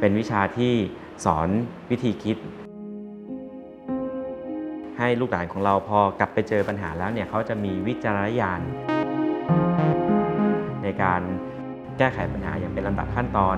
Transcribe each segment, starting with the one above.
เป็นวิชาที่สอนวิธีคิด ให้ลูกหลานของเราพอกลับไปเจอปัญหาแล้วเนี่ยเขาจะมีวิจารณญาณ ในการแก้ไขปัญหาอย่างเป็นลำดับขั้นตอน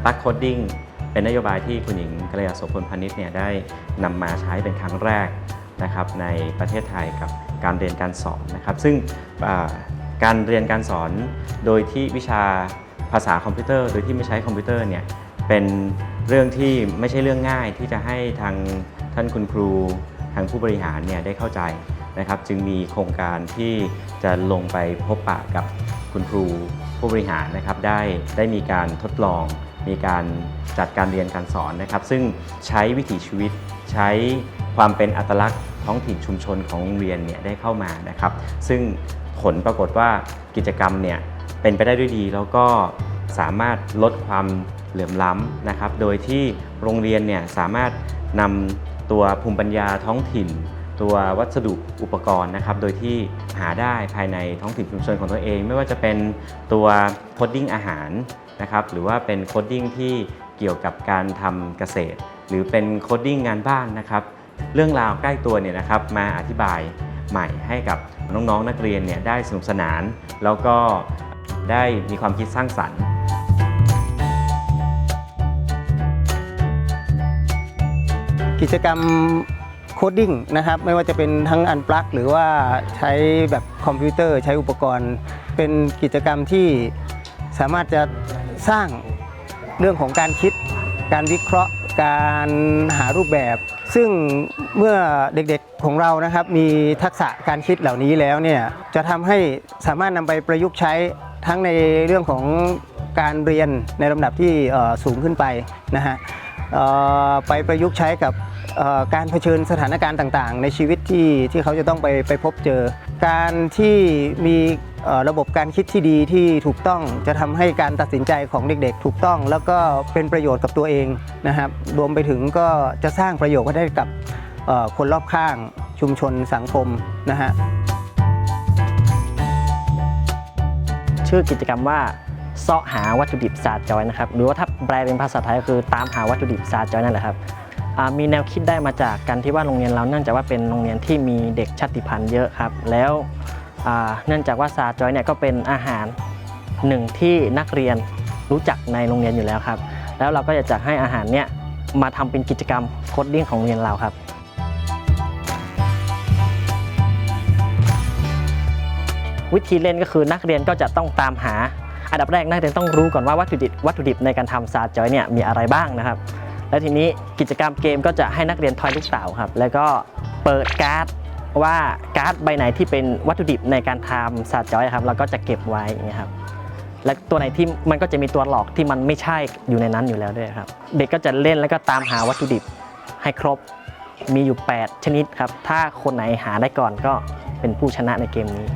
อันปักโคดดิ้งเป็นนโยบายที่คุณหญิงกัลยาโสพลพานิชเนี่ยได้นำมาใช้เป็นครั้งแรกนะครับในประเทศไทยกับการเรียนการสอนนะครับ ซึ่งการเรียนการสอนโดยที่วิชาภาษาคอมพิวเตอร์ โดยที่ไม่ใช้คอมพิวเตอร์เนี่ยเป็นเรื่องที่ไม่ใช่เรื่องง่ายที่จะให้ทางท่านคุณครูทางผู้บริหารเนี่ยได้เข้าใจนะครับ จึงมีโครงการที่จะลงไปพบปะกับคุณครูผู้บริหารนะครับ ได้ได้มีการทดลอง มีการจัดการเรียนการสอนนะครับ ซึ่งใช้วิถีชีวิตใช้ความเป็นอัตลักษณ์ท้องถิ่นชุมชนของโรงเรียนเนี่ยได้เข้ามานะครับ ซึ่งผลปรากฏว่ากิจกรรมเนี่ยเป็นไปได้ด้วยดีแล้วก็สามารถลดความเหลื่อมล้ำนะครับ โดยที่โรงเรียนเนี่ยสามารถนำตัวภูมิปัญญาท้องถิ่น ตัววัสดุอุปกรณ์นะครับ โดยที่หาได้ภายในท้องถิ่นชุมชนของตัวเอง ไม่ว่าจะเป็นตัวโคดดิ้งอาหาร นะครับหรือว่าเป็นโคดดิ้งที่เกี่ยวกับการทำเกษตร หรือเป็นโคดดิ้งงานบ้านนะครับเรื่องราวใกล้ตัวเนี่ยนะครับมาอธิบายใหม่ให้กับน้องๆนักเรียนเนี่ยได้สนุกสนาน แล้วก็ได้มีความคิดสร้างสรรค์กิจกรรมโคดดิ้งนะครับไม่ว่าจะเป็นทั้งอันปลั๊กหรือว่าใช้แบบคอมพิวเตอร์ใช้อุปกรณ์ เป็นกิจกรรมที่สามารถจะ สร้างเรื่องของการคิด การวิเคราะห์ การหารูปแบบ ซึ่งเมื่อเด็กๆของเรานะครับ มีทักษะการคิดเหล่านี้แล้วเนี่ยจะทำให้สามารถนำไปประยุกต์ใช้ทั้งในเรื่องของการเรียนในลำดับที่สูงขึ้นไปนะฮะไปประยุกต์ใช้กับการเผชิญสถานการณ์ต่างๆ ในชีวิตที่ที่เขาจะต้องไปไปพบเจอ การที่มีระบบการคิดที่ดีที่ถูกต้องจะทำให้การตัดสินใจของเด็กๆ ถูกต้อง แล้วก็เป็นประโยชน์กับตัวเองนะครับ รวมไปถึงก็จะสร้างประโยชน์ให้กับคนรอบข้างชุมชนสังคมนะฮะชื่อกิจกรรมว่าเสาะหาวัตถุดิบศาสตร์จอยนะครับหรือว่าถ้าแปลเป็นภาษาไทยก็คือตามหาวัตถุดิบศาสตร์จอยนั่นแหละครับ มีแนวคิดได้มาจากการที่ว่าโรงเรียนเราเนื่องจากว่าเป็นโรงเรียนที่มีเด็กชาติพันธุ์เยอะครับ แล้วเนื่องจากว่าศาจอยเนี่ยก็เป็นอาหารหนึ่งที่นักเรียนรู้จักในโรงเรียนอยู่แล้วครับ แล้วเราก็จะจัดให้อาหารเนี่ยมาทำเป็นกิจกรรมโคดดิ้งของโรงเรียนเราครับวิธีเล่นก็คือนักเรียนก็จะต้องตามหา อันดับแรกนักเรียนต้องรู้ก่อนว่าวัตถุดิบวัตถุดิบในการทำซาจอยเนี่ยมีอะไรบ้างนะครับ แล้วทีนี้กิจกรรมเกมก็จะให้นักเรียนทอยลูกเต๋าครับ แล้วก็เปิดการ์ดว่าการ์ดใบไหนที่เป็นวัตถุดิบในการทำซาจอยครับ เราก็จะเก็บไว้อย่างเงี้ยครับและตัวไหนที่มันก็จะมีตัวหลอกที่มันไม่ใช่อยู่ในนั้นอยู่แล้วด้วยครับ เด็กก็จะเล่นแล้วก็ตามหาวัตถุดิบให้ครบมีอยู่ 8 ชนิดครับ ถ้าคนไหนหาได้ก่อนก็เป็นผู้ชนะในเกมนี้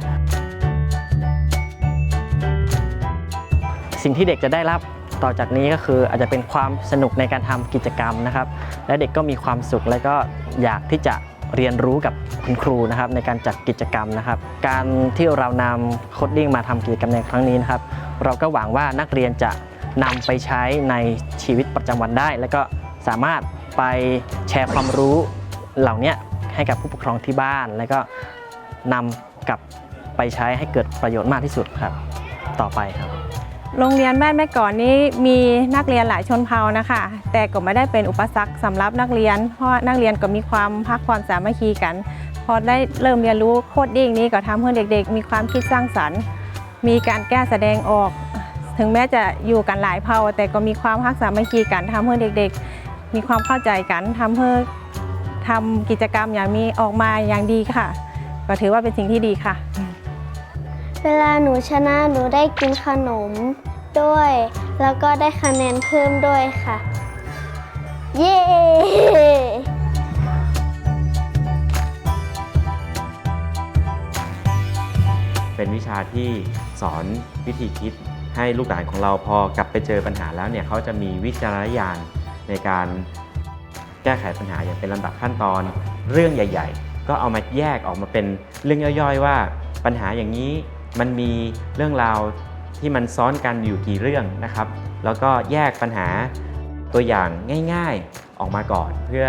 สิ่งที่เด็กจะได้รับ ต่อจากนี้ก็คืออาจจะเป็นความสนุกในการทำกิจกรรมนะครับ และเด็กก็มีความสุขและก็อยากที่จะเรียนรู้กับคุณครูนะครับในการจัดกิจกรรมนะครับ การที่เรานำโคดดิ้งมาทำกิจกรรมในครั้งนี้นะครับ เราก็หวังว่านักเรียนจะนำไปใช้ในชีวิตประจำวันได้ และก็สามารถไปแชร์ความรู้เหล่านี้ให้กับผู้ปกครองที่บ้าน แล้วก็นำกลับไปใช้ให้เกิดประโยชน์มากที่สุดครับ ต่อไปครับ โรงเรียนบ้านแม่ก่อนนี้มีนักเรียนหลายชนเผ่านะคะ แต่ก็ไม่ได้เป็นอุปสรรคสำหรับนักเรียน เพราะนักเรียนก็มีความพักความสามัคคีกัน พอได้เริ่มเรียนรู้โคดดิ้งนี้ก็ทำให้เด็ก ๆ มีความคิดสร้างสรรค์ มีการแก้แสดงออก ถึงแม้จะอยู่กันหลายเผ่า แต่ก็มีความพักสามัคคีกันทำให้เด็ก ๆ มีความเข้าใจกันทำให้ทำกิจกรรมอย่างมีออกมาอย่างดีค่ะ ก็ถือว่าเป็นสิ่งที่ดีค่ะ เวลาหนูชนะหนูได้กินขนมด้วย แล้วก็ได้คะแนนเพิ่มด้วยค่ะ เย้เป็นวิชาที่สอนวิธีคิดให้ลูกหลานของเราพอกลับไปเจอปัญหาแล้วเนี่ยเขาจะมีวิจารณญาณในการแก้ไขปัญหาอย่างเป็นลำดับขั้นตอน เรื่องใหญ่ ๆ ก็เอามาแยกออกมาเป็นเรื่องย่อยๆว่าปัญหาอย่างนี้ มันมีเรื่องราวที่มันซ้อนกันอยู่กี่เรื่องนะครับ แล้วก็แยกปัญหาตัวอย่างง่ายๆออกมาก่อน เพื่อ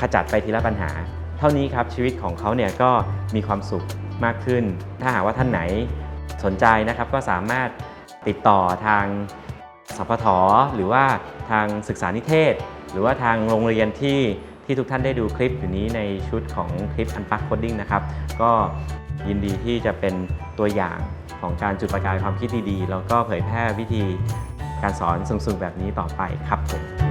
ขจัดไปทีละปัญหา เท่านี้ครับชีวิตของเขาเนี่ยก็มีความสุขมากขึ้น ถ้าหากว่าท่านไหนสนใจนะครับก็สามารถติดต่อทางสพทหรือว่าทางศึกษานิเทศ หรือว่าทางโรงเรียนที่ที่ทุกท่านได้ดูคลิปอยู่นี้ในชุดของคลิป Unpack Coding นะครับ ก็ ยินดีที่จะเป็นตัวอย่างของการจุดประกายความคิดดีๆ แล้วก็เผยแพร่วิธีการสอนสูงๆแบบนี้ต่อไปครับผม